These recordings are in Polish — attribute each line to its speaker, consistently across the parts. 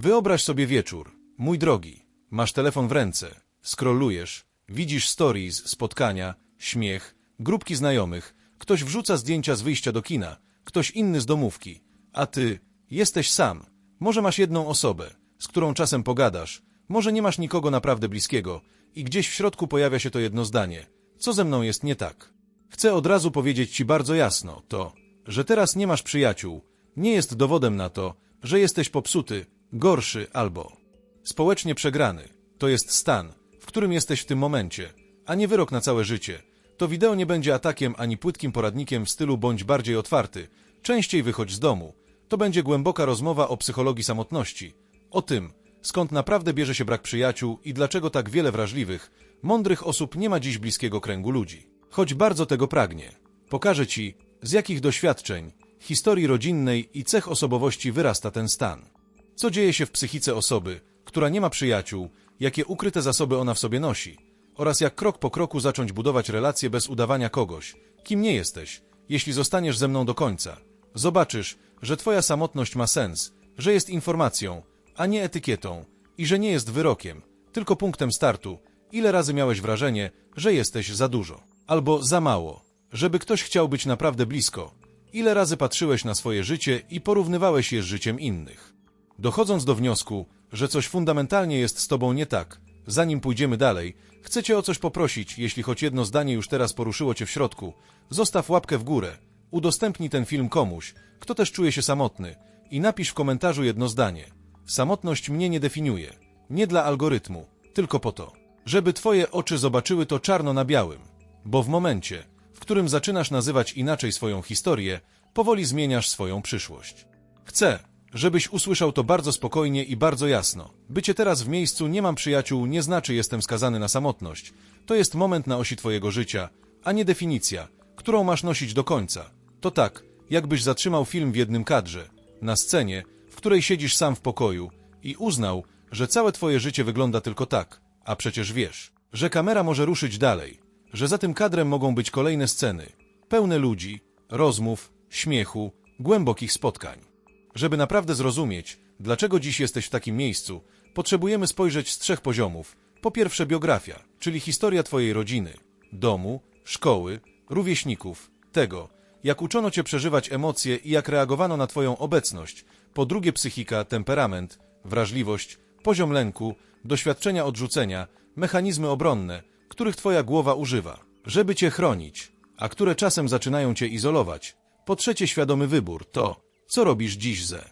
Speaker 1: Wyobraź sobie wieczór. Mój drogi, masz telefon w ręce, scrollujesz, widzisz stories, spotkania, śmiech, grupki znajomych, ktoś wrzuca zdjęcia z wyjścia do kina, ktoś inny z domówki, a ty jesteś sam. Może masz jedną osobę, z którą czasem pogadasz, może nie masz nikogo naprawdę bliskiego i gdzieś w środku pojawia się to jedno zdanie. Co ze mną jest nie tak? Chcę od razu powiedzieć ci bardzo jasno, to, że teraz nie masz przyjaciół, nie jest dowodem na to, że jesteś popsuty, gorszy albo społecznie przegrany. To jest stan, w którym jesteś w tym momencie, a nie wyrok na całe życie. To wideo nie będzie atakiem ani płytkim poradnikiem w stylu bądź bardziej otwarty, częściej wychodź z domu. To będzie głęboka rozmowa o psychologii samotności, o tym, skąd naprawdę bierze się brak przyjaciół i dlaczego tak wiele wrażliwych, mądrych osób nie ma dziś bliskiego kręgu ludzi. Choć bardzo tego pragnie. Pokażę Ci, z jakich doświadczeń, historii rodzinnej i cech osobowości wyrasta ten stan. Co dzieje się w psychice osoby, która nie ma przyjaciół, jakie ukryte zasoby ona w sobie nosi, oraz jak krok po kroku zacząć budować relacje bez udawania kogoś, kim nie jesteś, jeśli zostaniesz ze mną do końca. Zobaczysz, że Twoja samotność ma sens, że jest informacją, a nie etykietą i że nie jest wyrokiem, tylko punktem startu. Ile razy miałeś wrażenie, że jesteś za dużo albo za mało, żeby ktoś chciał być naprawdę blisko? Ile razy patrzyłeś na swoje życie i porównywałeś je z życiem innych? Dochodząc do wniosku, że coś fundamentalnie jest z tobą nie tak, zanim pójdziemy dalej, chcę cię o coś poprosić, jeśli choć jedno zdanie już teraz poruszyło cię w środku, zostaw łapkę w górę, udostępnij ten film komuś, kto też czuje się samotny i napisz w komentarzu jedno zdanie. Samotność mnie nie definiuje, nie dla algorytmu, tylko po to, żeby twoje oczy zobaczyły to czarno na białym, bo w momencie, w którym zaczynasz nazywać inaczej swoją historię, powoli zmieniasz swoją przyszłość. Chcę, żebyś usłyszał to bardzo spokojnie i bardzo jasno. Bycie teraz w miejscu nie mam przyjaciół nie znaczy jestem skazany na samotność. To jest moment na osi twojego życia, a nie definicja, którą masz nosić do końca. To tak, jakbyś zatrzymał film w jednym kadrze, na scenie, w której siedzisz sam w pokoju i uznał, że całe twoje życie wygląda tylko tak, a przecież wiesz, że kamera może ruszyć dalej, że za tym kadrem mogą być kolejne sceny, pełne ludzi, rozmów, śmiechu, głębokich spotkań. Żeby naprawdę zrozumieć, dlaczego dziś jesteś w takim miejscu, potrzebujemy spojrzeć z trzech poziomów. Po pierwsze biografia, czyli historia twojej rodziny, domu, szkoły, rówieśników, tego, jak uczono cię przeżywać emocje i jak reagowano na twoją obecność. Po drugie psychika, temperament, wrażliwość, poziom lęku, doświadczenia odrzucenia, mechanizmy obronne, których twoja głowa używa, żeby cię chronić, a które czasem zaczynają cię izolować. Po trzecie świadomy wybór, to, co robisz dziś ze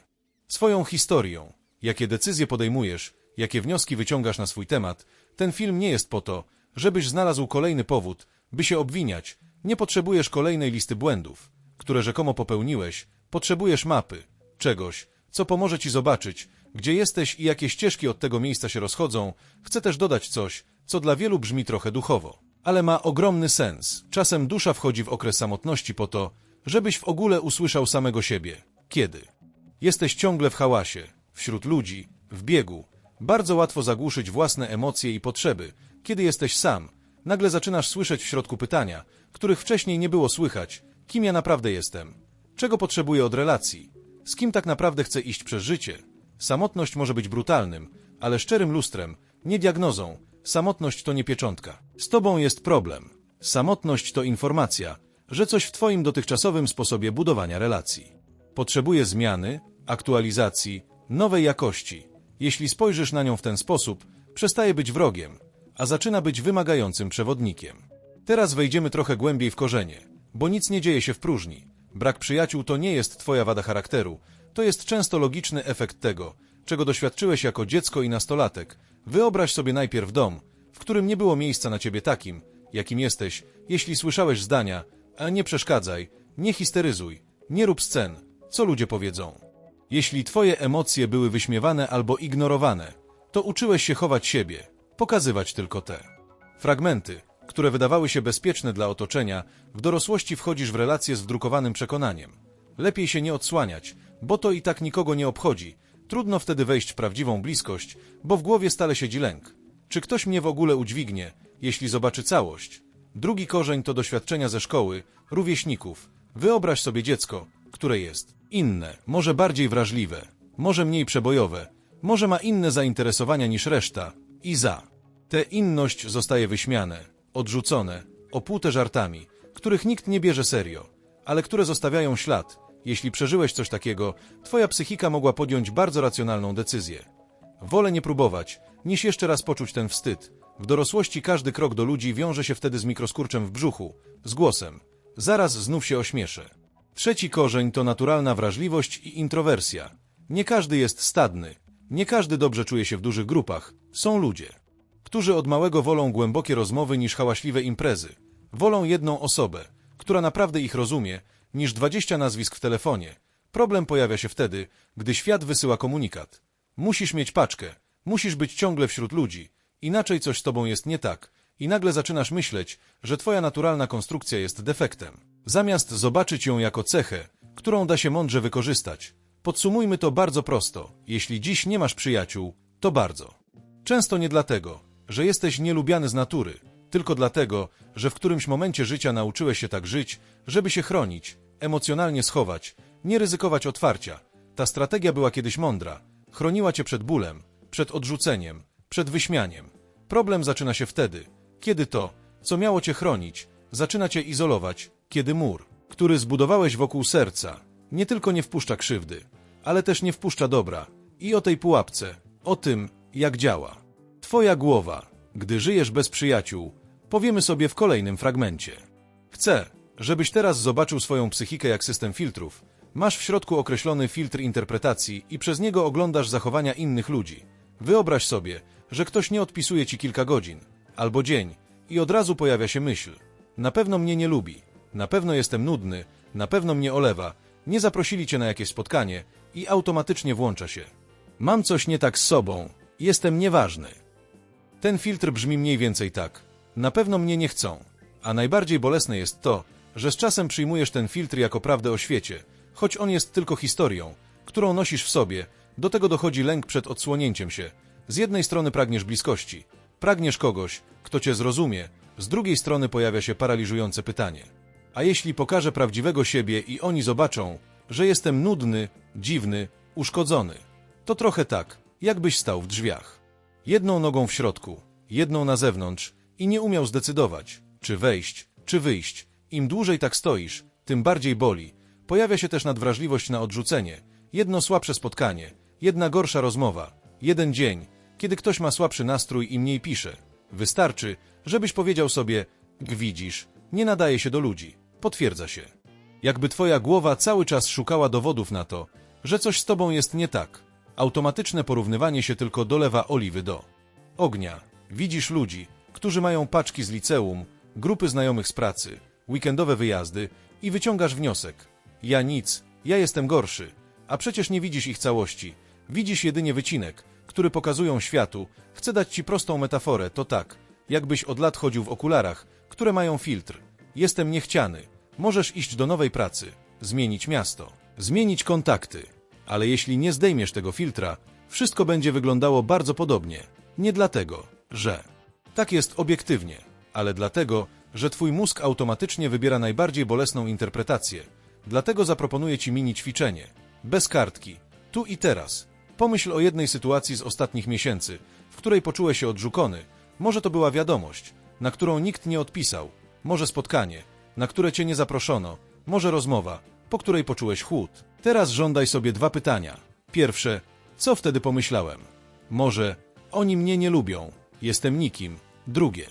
Speaker 1: swoją historią, jakie decyzje podejmujesz, jakie wnioski wyciągasz na swój temat. Ten film nie jest po to, żebyś znalazł kolejny powód, by się obwiniać. Nie potrzebujesz kolejnej listy błędów, które rzekomo popełniłeś. Potrzebujesz mapy, czegoś, co pomoże ci zobaczyć, gdzie jesteś i jakie ścieżki od tego miejsca się rozchodzą. Chcę też dodać coś, co dla wielu brzmi trochę duchowo, ale ma ogromny sens. Czasem dusza wchodzi w okres samotności po to, żebyś w ogóle usłyszał samego siebie. Kiedy? Jesteś ciągle w hałasie, wśród ludzi, w biegu. Bardzo łatwo zagłuszyć własne emocje i potrzeby. Kiedy jesteś sam, nagle zaczynasz słyszeć w środku pytania, których wcześniej nie było słychać. Kim ja naprawdę jestem? Czego potrzebuję od relacji? Z kim tak naprawdę chcę iść przez życie? Samotność może być brutalnym, ale szczerym lustrem, nie diagnozą. Samotność to nie pieczątka. Z tobą jest problem. Samotność to informacja, że coś w twoim dotychczasowym sposobie budowania relacji potrzebuje zmiany, aktualizacji, nowej jakości. Jeśli spojrzysz na nią w ten sposób, przestaje być wrogiem, a zaczyna być wymagającym przewodnikiem. Teraz wejdziemy trochę głębiej w korzenie, bo nic nie dzieje się w próżni. Brak przyjaciół to nie jest twoja wada charakteru, to jest często logiczny efekt tego, czego doświadczyłeś jako dziecko i nastolatek. Wyobraź sobie najpierw dom, w którym nie było miejsca na ciebie takim, jakim jesteś, jeśli słyszałeś zdania, a nie przeszkadzaj, nie histeryzuj, nie rób scen, co ludzie powiedzą? Jeśli twoje emocje były wyśmiewane albo ignorowane, to uczyłeś się chować siebie, pokazywać tylko te fragmenty, które wydawały się bezpieczne dla otoczenia, w dorosłości wchodzisz w relacje z wdrukowanym przekonaniem. Lepiej się nie odsłaniać, bo to i tak nikogo nie obchodzi. Trudno wtedy wejść w prawdziwą bliskość, bo w głowie stale siedzi lęk. Czy ktoś mnie w ogóle udźwignie, jeśli zobaczy całość? Drugi korzeń to doświadczenia ze szkoły, rówieśników. Wyobraź sobie dziecko, które jest inne, może bardziej wrażliwe, może mniej przebojowe, Może ma inne zainteresowania niż reszta i za. Tę inność zostaje wyśmiane, odrzucone, opłute żartami, których nikt nie bierze serio, ale które zostawiają ślad. Jeśli przeżyłeś coś takiego, twoja psychika mogła podjąć bardzo racjonalną decyzję. Wolę nie próbować, niż jeszcze raz poczuć ten wstyd. W dorosłości każdy krok do ludzi wiąże się wtedy z mikroskurczem w brzuchu, z głosem. Zaraz znów się ośmieszę. Trzeci korzeń to naturalna wrażliwość i introwersja. Nie każdy jest stadny, nie każdy dobrze czuje się w dużych grupach. Są ludzie, którzy od małego wolą głębokie rozmowy niż hałaśliwe imprezy. Wolą jedną osobę, która naprawdę ich rozumie, niż dwadzieścia nazwisk w telefonie. Problem pojawia się wtedy, gdy świat wysyła komunikat. Musisz mieć paczkę, musisz być ciągle wśród ludzi, inaczej coś z tobą jest nie tak i nagle zaczynasz myśleć, że twoja naturalna konstrukcja jest defektem. Zamiast zobaczyć ją jako cechę, którą da się mądrze wykorzystać. Podsumujmy to bardzo prosto. Jeśli dziś nie masz przyjaciół, to bardzo. Często nie dlatego, że jesteś nielubiany z natury, tylko dlatego, że w którymś momencie życia nauczyłeś się tak żyć, żeby się chronić, emocjonalnie schować, nie ryzykować otwarcia. Ta strategia była kiedyś mądra. Chroniła cię przed bólem, przed odrzuceniem, przed wyśmianiem. Problem zaczyna się wtedy, kiedy to, co miało cię chronić, zaczyna cię izolować, kiedy mur, który zbudowałeś wokół serca, nie tylko nie wpuszcza krzywdy, ale też nie wpuszcza dobra. I o tej pułapce, o tym, jak działa. Twoja głowa, gdy żyjesz bez przyjaciół, powiemy sobie w kolejnym fragmencie. Chcę, żebyś teraz zobaczył swoją psychikę jak system filtrów. Masz w środku określony filtr interpretacji i przez niego oglądasz zachowania innych ludzi. Wyobraź sobie, że ktoś nie odpisuje ci kilka godzin albo dzień i od razu pojawia się myśl: Na pewno mnie nie lubi, na pewno jestem nudny, na pewno mnie olewa, nie zaprosili cię na jakieś spotkanie i automatycznie włącza się. Mam coś nie tak z sobą, jestem nieważny. Ten filtr brzmi mniej więcej tak. Na pewno mnie nie chcą. A najbardziej bolesne jest to, że z czasem przyjmujesz ten filtr jako prawdę o świecie, choć on jest tylko historią, którą nosisz w sobie. Do tego dochodzi lęk przed odsłonięciem się. Z jednej strony pragniesz bliskości, pragniesz kogoś, kto cię zrozumie, z drugiej strony pojawia się paraliżujące pytanie. A jeśli pokażę prawdziwego siebie i oni zobaczą, że jestem nudny, dziwny, uszkodzony, to trochę tak, jakbyś stał w drzwiach. Jedną nogą w środku, jedną na zewnątrz i nie umiał zdecydować, czy wejść, czy wyjść. Im dłużej tak stoisz, tym bardziej boli. Pojawia się też nadwrażliwość na odrzucenie, jedno słabsze spotkanie, jedna gorsza rozmowa, jeden dzień, kiedy ktoś ma słabszy nastrój i mniej pisze. Wystarczy, żebyś powiedział sobie, widzisz, nie nadaje się do ludzi. Potwierdza się. Jakby twoja głowa cały czas szukała dowodów na to, że coś z tobą jest nie tak. Automatyczne porównywanie się tylko dolewa oliwy do ognia. Widzisz ludzi, którzy mają paczki z liceum, grupy znajomych z pracy, weekendowe wyjazdy i wyciągasz wniosek. Ja nic, ja jestem gorszy. A przecież nie widzisz ich całości. Widzisz jedynie wycinek, który pokazują światu. Chcę dać ci prostą metaforę, to tak, jakbyś od lat chodził w okularach, które mają filtr. Jestem niechciany. Możesz iść do nowej pracy, zmienić miasto, zmienić kontakty. Ale jeśli nie zdejmiesz tego filtra, wszystko będzie wyglądało bardzo podobnie. Nie dlatego, że tak jest obiektywnie, ale dlatego, że twój mózg automatycznie wybiera najbardziej bolesną interpretację. Dlatego zaproponuję ci mini ćwiczenie. Bez kartki. Tu i teraz. Pomyśl o jednej sytuacji z ostatnich miesięcy, w której poczułeś się odrzucony. Może to była wiadomość, na którą nikt nie odpisał. Może spotkanie, na które cię nie zaproszono. Może rozmowa, po której poczułeś chłód. Teraz żądaj sobie dwa pytania. Pierwsze, co wtedy pomyślałem? Może, oni mnie nie lubią, jestem nikim. Drugie,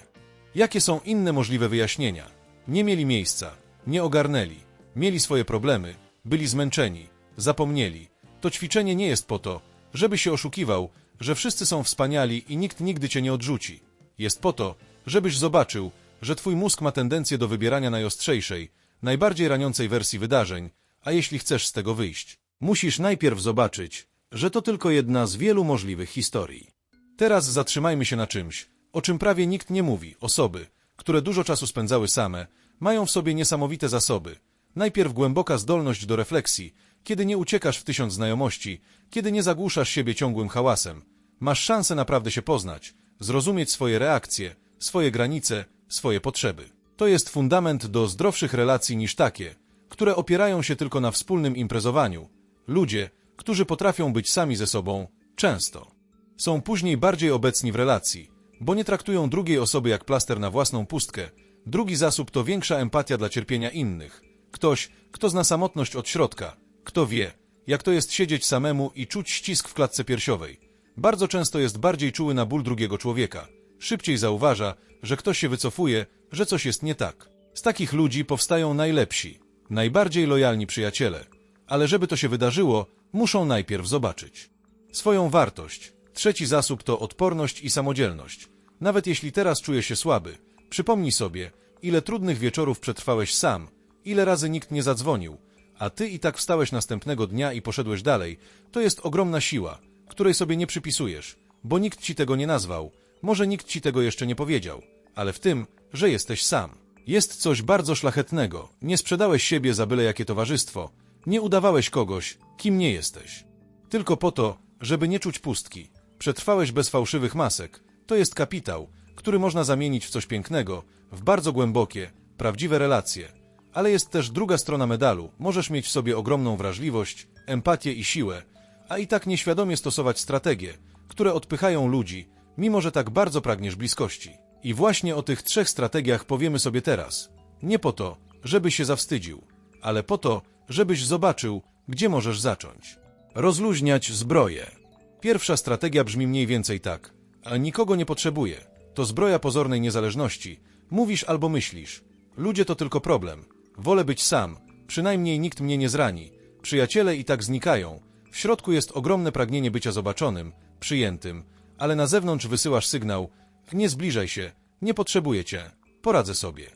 Speaker 1: jakie są inne możliwe wyjaśnienia? Nie mieli miejsca, nie ogarnęli, mieli swoje problemy, byli zmęczeni, zapomnieli. To ćwiczenie nie jest po to, żeby się oszukiwał, że wszyscy są wspaniali i nikt nigdy cię nie odrzuci. Jest po to, żebyś zobaczył, że twój mózg ma tendencję do wybierania najostrzejszej, najbardziej raniącej wersji wydarzeń, a jeśli chcesz z tego wyjść, musisz najpierw zobaczyć, że to tylko jedna z wielu możliwych historii. Teraz zatrzymajmy się na czymś, o czym prawie nikt nie mówi. Osoby, które dużo czasu spędzały same, mają w sobie niesamowite zasoby. Najpierw głęboka zdolność do refleksji, kiedy nie uciekasz w tysiąc znajomości, kiedy nie zagłuszasz siebie ciągłym hałasem. Masz szansę naprawdę się poznać, zrozumieć swoje reakcje, swoje granice, swoje potrzeby. To jest fundament do zdrowszych relacji niż takie, które opierają się tylko na wspólnym imprezowaniu. Ludzie, którzy potrafią być sami ze sobą, Często. Są później bardziej obecni w relacji, bo nie traktują drugiej osoby jak plaster na własną pustkę. Drugi zasób to większa empatia dla cierpienia innych. Ktoś, kto zna samotność od środka, kto wie, jak to jest siedzieć samemu i czuć ścisk w klatce piersiowej. Bardzo często jest bardziej czuły na ból drugiego człowieka. Szybciej zauważa, że ktoś się wycofuje, że coś jest nie tak. Z takich ludzi powstają najlepsi, najbardziej lojalni przyjaciele. Ale żeby to się wydarzyło, muszą najpierw zobaczyć swoją wartość. Trzeci zasób to odporność i samodzielność. Nawet jeśli teraz czujesz się słaby, przypomnij sobie, ile trudnych wieczorów przetrwałeś sam, ile razy nikt nie zadzwonił, a ty i tak wstałeś następnego dnia i poszedłeś dalej, to jest ogromna siła, której sobie nie przypisujesz, bo nikt ci tego nie nazwał, może nikt ci tego jeszcze nie powiedział, ale w tym, że jesteś sam. Jest coś bardzo szlachetnego, nie sprzedałeś siebie za byle jakie towarzystwo, nie udawałeś kogoś, kim nie jesteś. Tylko po to, żeby nie czuć pustki. Przetrwałeś bez fałszywych masek. To jest kapitał, który można zamienić w coś pięknego, w bardzo głębokie, prawdziwe relacje. Ale jest też druga strona medalu. Możesz mieć w sobie ogromną wrażliwość, empatię i siłę, a i tak nieświadomie stosować strategie, które odpychają ludzi, mimo że tak bardzo pragniesz bliskości. I właśnie o tych trzech strategiach powiemy sobie teraz. Nie po to, żebyś się zawstydził, ale po to, żebyś zobaczył, gdzie możesz zacząć. Rozluźniać zbroję. Pierwsza strategia brzmi mniej więcej tak. A nikogo nie potrzebuję. To zbroja pozornej niezależności. Mówisz albo myślisz. Ludzie to tylko problem. Wolę być sam. Przynajmniej nikt mnie nie zrani. Przyjaciele i tak znikają. W środku jest ogromne pragnienie bycia zobaczonym, przyjętym, ale na zewnątrz wysyłasz sygnał nie zbliżaj się, nie potrzebuję cię, poradzę sobie.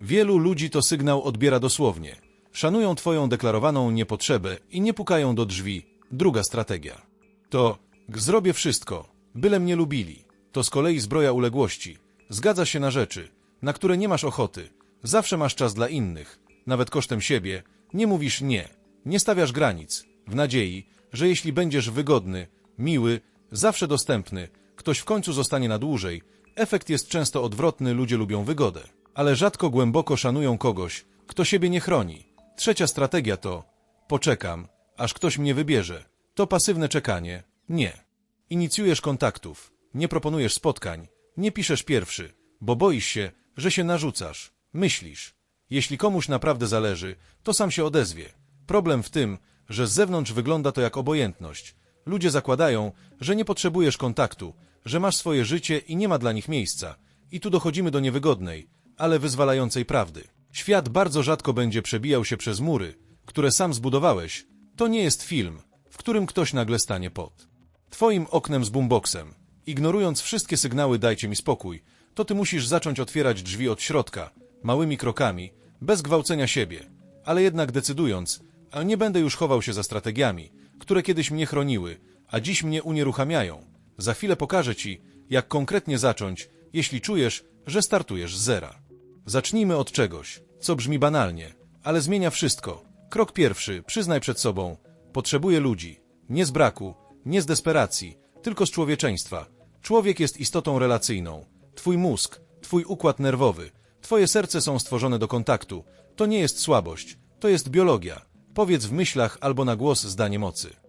Speaker 1: Wielu ludzi to sygnał odbiera dosłownie. Szanują twoją deklarowaną niepotrzebę i nie pukają do drzwi. Druga strategia. To zrobię wszystko, byle mnie lubili. To z kolei zbroja uległości. Zgadza się na rzeczy, na które nie masz ochoty. Zawsze masz czas dla innych, nawet kosztem siebie. Nie mówisz nie, nie stawiasz granic, w nadziei, że jeśli będziesz wygodny, miły, zawsze dostępny, ktoś w końcu zostanie na dłużej. Efekt jest często odwrotny, ludzie lubią wygodę, ale rzadko głęboko szanują kogoś, kto siebie nie chroni. Trzecia strategia to poczekam, aż ktoś mnie wybierze. To pasywne czekanie. Nie. Inicjujesz kontaktów, nie proponujesz spotkań, nie piszesz pierwszy, bo boisz się, że się narzucasz. Myślisz. Jeśli komuś naprawdę zależy, to sam się odezwie. Problem w tym, że z zewnątrz wygląda to jak obojętność. Ludzie zakładają, że nie potrzebujesz kontaktu, że masz swoje życie i nie ma dla nich miejsca. I tu dochodzimy do niewygodnej, ale wyzwalającej prawdy. Świat bardzo rzadko będzie przebijał się przez mury, które sam zbudowałeś. To nie jest film, w którym ktoś nagle stanie pod twoim oknem z boomboxem. Ignorując wszystkie sygnały dajcie mi spokój, to ty musisz zacząć otwierać drzwi od środka, małymi krokami, bez gwałcenia siebie, ale jednak decydując, a nie będę już chował się za strategiami, które kiedyś mnie chroniły, a dziś mnie unieruchamiają. Za chwilę pokażę ci, jak konkretnie zacząć, jeśli czujesz, że startujesz z zera. Zacznijmy od czegoś, co brzmi banalnie, ale zmienia wszystko. Krok pierwszy, przyznaj przed sobą, potrzebuję ludzi, nie z braku, nie z desperacji, tylko z człowieczeństwa. Człowiek jest istotą relacyjną. Twój mózg, twój układ nerwowy, twoje serce są stworzone do kontaktu. To nie jest słabość, to jest biologia. Powiedz w myślach albo na głos zdanie mocy.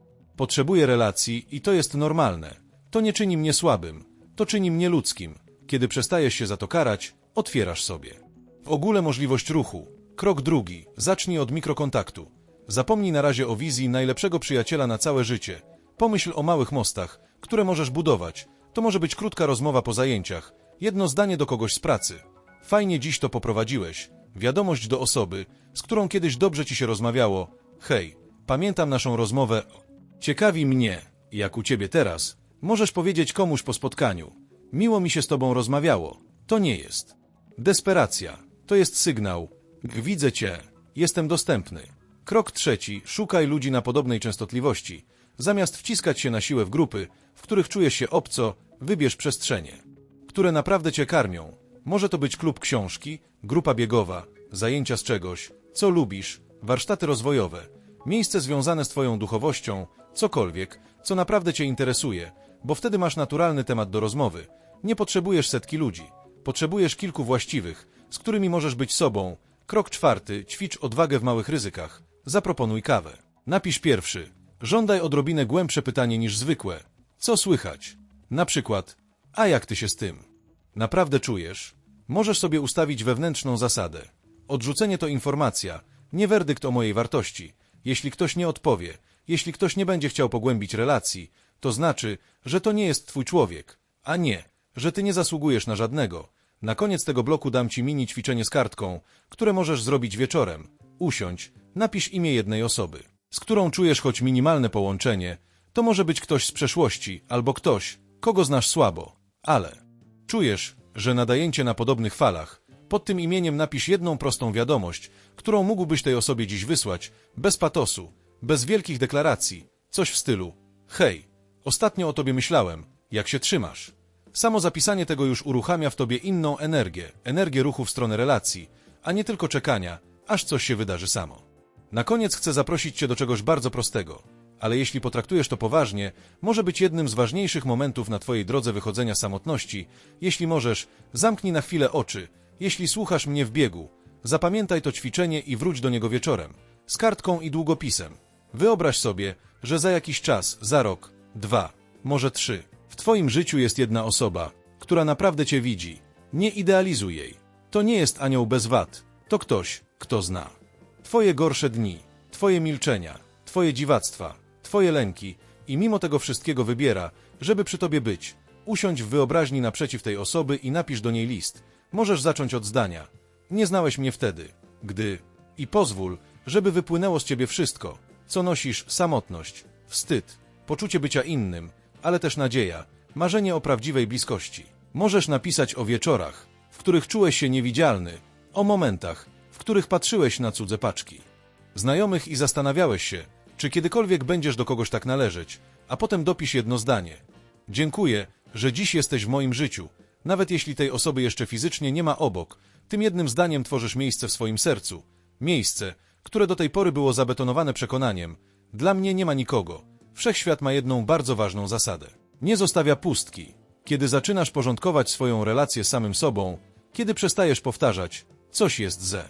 Speaker 1: Potrzebuję relacji i to jest normalne. To nie czyni mnie słabym, to czyni mnie ludzkim. Kiedy przestajesz się za to karać, otwierasz sobie. W ogóle możliwość ruchu. Krok drugi. Zacznij od mikrokontaktu. Zapomnij na razie o wizji najlepszego przyjaciela na całe życie. Pomyśl o małych mostach, które możesz budować. To może być krótka rozmowa po zajęciach, jedno zdanie do kogoś z pracy. Fajnie dziś to poprowadziłeś. Wiadomość do osoby, z którą kiedyś dobrze ci się rozmawiało. Hej, pamiętam naszą rozmowę. Ciekawi mnie, jak u ciebie teraz, możesz powiedzieć komuś po spotkaniu. Miło mi się z tobą rozmawiało. To nie jest. Desperacja. To jest sygnał. Widzę cię. Jestem dostępny. Krok trzeci. Szukaj ludzi na podobnej częstotliwości. Zamiast wciskać się na siłę w grupy, w których czujesz się obco, wybierz przestrzenie, które naprawdę cię karmią. Może to być klub książki, grupa biegowa, zajęcia z czegoś, co lubisz, warsztaty rozwojowe, miejsce związane z twoją duchowością, cokolwiek, co naprawdę cię interesuje, bo wtedy masz naturalny temat do rozmowy. Nie potrzebujesz setki ludzi. Potrzebujesz kilku właściwych, z którymi możesz być sobą. Krok czwarty. Ćwicz odwagę w małych ryzykach. Zaproponuj kawę. Napisz pierwszy. Żądaj odrobinę głębsze pytanie niż zwykłe. Co słychać? Na przykład, a jak ty się z tym? Naprawdę czujesz? Możesz sobie ustawić wewnętrzną zasadę. Odrzucenie to informacja, nie werdykt o mojej wartości. Jeśli ktoś nie odpowie, jeśli ktoś nie będzie chciał pogłębić relacji, to znaczy, że to nie jest twój człowiek, a nie, że ty nie zasługujesz na żadnego. Na koniec tego bloku dam ci mini ćwiczenie z kartką, które możesz zrobić wieczorem. Usiądź, napisz imię jednej osoby, z którą czujesz choć minimalne połączenie. To może być ktoś z przeszłości, albo ktoś, kogo znasz słabo, ale czujesz, że nadajecie na podobnych falach. Pod tym imieniem napisz jedną prostą wiadomość, którą mógłbyś tej osobie dziś wysłać, bez patosu, bez wielkich deklaracji, coś w stylu Hej, ostatnio o tobie myślałem, jak się trzymasz? Samo zapisanie tego już uruchamia w tobie inną energię, energię ruchu w stronę relacji, a nie tylko czekania, aż coś się wydarzy samo. Na koniec chcę zaprosić Cię do czegoś bardzo prostego, ale jeśli potraktujesz to poważnie, może być jednym z ważniejszych momentów na Twojej drodze wychodzenia samotności. Jeśli możesz, zamknij na chwilę oczy. Jeśli słuchasz mnie w biegu, zapamiętaj to ćwiczenie i wróć do niego wieczorem, z kartką i długopisem. Wyobraź sobie, że za jakiś czas, za rok, dwa, może trzy, w Twoim życiu jest jedna osoba, która naprawdę Cię widzi. Nie idealizuj jej. To nie jest anioł bez wad, to ktoś, kto zna. Twoje gorsze dni, Twoje milczenia, Twoje dziwactwa, Twoje lęki i mimo tego wszystkiego wybiera, żeby przy Tobie być. Usiądź w wyobraźni naprzeciw tej osoby i napisz do niej list. Możesz zacząć od zdania. Nie znałeś mnie wtedy, gdy... I pozwól, żeby wypłynęło z Ciebie wszystko, co nosisz, samotność, wstyd, poczucie bycia innym, ale też nadzieja, marzenie o prawdziwej bliskości. Możesz napisać o wieczorach, w których czułeś się niewidzialny, o momentach, w których patrzyłeś na cudze paczki, znajomych i zastanawiałeś się, czy kiedykolwiek będziesz do kogoś tak należeć, a potem dopisz jedno zdanie. Dziękuję, że dziś jesteś w moim życiu, nawet jeśli tej osoby jeszcze fizycznie nie ma obok. Tym jednym zdaniem tworzysz miejsce w swoim sercu. Miejsce, które do tej pory było zabetonowane przekonaniem. Dla mnie nie ma nikogo. Wszechświat ma jedną bardzo ważną zasadę. Nie zostawia pustki. Kiedy zaczynasz porządkować swoją relację z samym sobą, kiedy przestajesz powtarzać, coś jest ze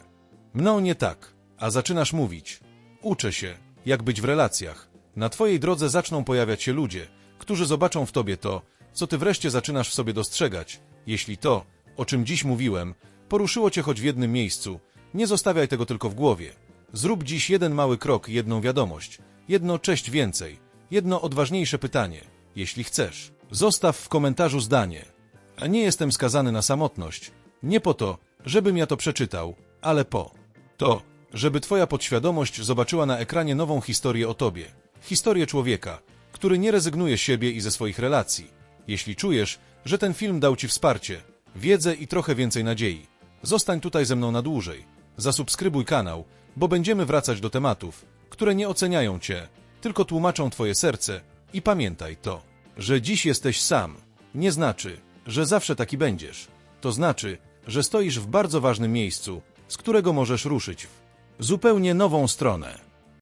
Speaker 1: mną nie tak, a zaczynasz mówić, uczę się, jak być w relacjach. Na twojej drodze zaczną pojawiać się ludzie, którzy zobaczą w tobie to, co ty wreszcie zaczynasz w sobie dostrzegać. Jeśli to, o czym dziś mówiłem, poruszyło cię choć w jednym miejscu, nie zostawiaj tego tylko w głowie. Zrób dziś jeden mały krok, jedną wiadomość, jedno cześć więcej, jedno odważniejsze pytanie, jeśli chcesz. Zostaw w komentarzu zdanie. A nie jestem skazany na samotność. Nie po to, żebym ja to przeczytał, ale po to, żeby twoja podświadomość zobaczyła na ekranie nową historię o tobie. Historię człowieka, który nie rezygnuje z siebie i ze swoich relacji. Jeśli czujesz, że ten film dał ci wsparcie, wiedzę i trochę więcej nadziei, zostań tutaj ze mną na dłużej. Zasubskrybuj kanał, bo będziemy wracać do tematów, które nie oceniają cię, tylko tłumaczą twoje serce i pamiętaj to, że dziś jesteś sam, nie znaczy, że zawsze taki będziesz. To znaczy, że stoisz w bardzo ważnym miejscu, z którego możesz ruszyć w zupełnie nową stronę.